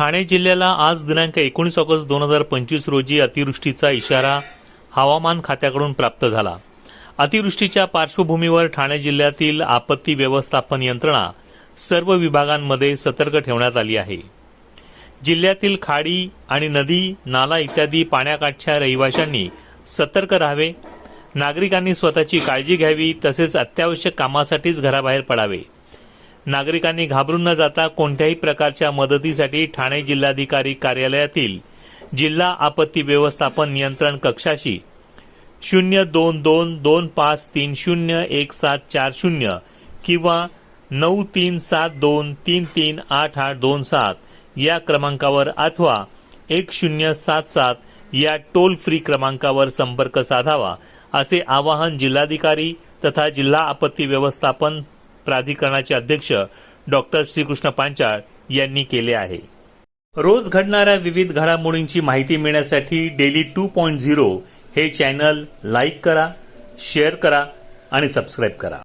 ठाणे जिल्ह्याला आज दिनांक एकोणीस ऑगस्ट दोन हजार पंचवीस रोजी अतिवृष्टीचा इशारा हवामान खात्याकडून प्राप्त झाला. अतिवृष्टीच्या पार्श्वभूमीवर ठाणे जिल्ह्यातील आपत्ती व्यवस्थापन यंत्रणा सर्व विभागांमध्ये सतर्क ठेवण्यात आली आहे. जिल्ह्यातील खाडी आणि नदी नाला इत्यादी पाण्याकाठच्या रहिवाशांनी सतर्क राहावे. नागरिकांनी स्वतःची काळजी घ्यावी तसेच अत्यावश्यक कामासाठीच घराबाहेर पडावे. नागरिकांनी घाबरून न जाता कोणत्याही प्रकारच्या मदतीसाठी ठाणे जिल्हाधिकारी कार्यालयातील जिल्हा आपत्ती व्यवस्थापन नियंत्रण कक्षाशी शून्य दोन दोन दोन पाच तीन शून्य एक सात चार शून्य किंवा नऊ तीन सात दोन तीन तीन आठ आठ दोन सात या क्रमांकावर अथवा एक शून्य सात सात या टोल फ्री क्रमांकावर संपर्क साधावा असे आवाहन जिल्हाधिकारी तथा जिल्हा आपत्ती व्यवस्थापन प्राधिकरणाचे अध्यक्ष डॉक्टर श्रीकृष्ण पांचाळ यांनी केले आहे. रोज घडणाऱ्या विविध घडामोडींची माहिती मिळण्यासाठी डेली टू पॉईंट झिरो हे चॅनल लाईक करा शेअर करा आणि सबस्क्राईब करा.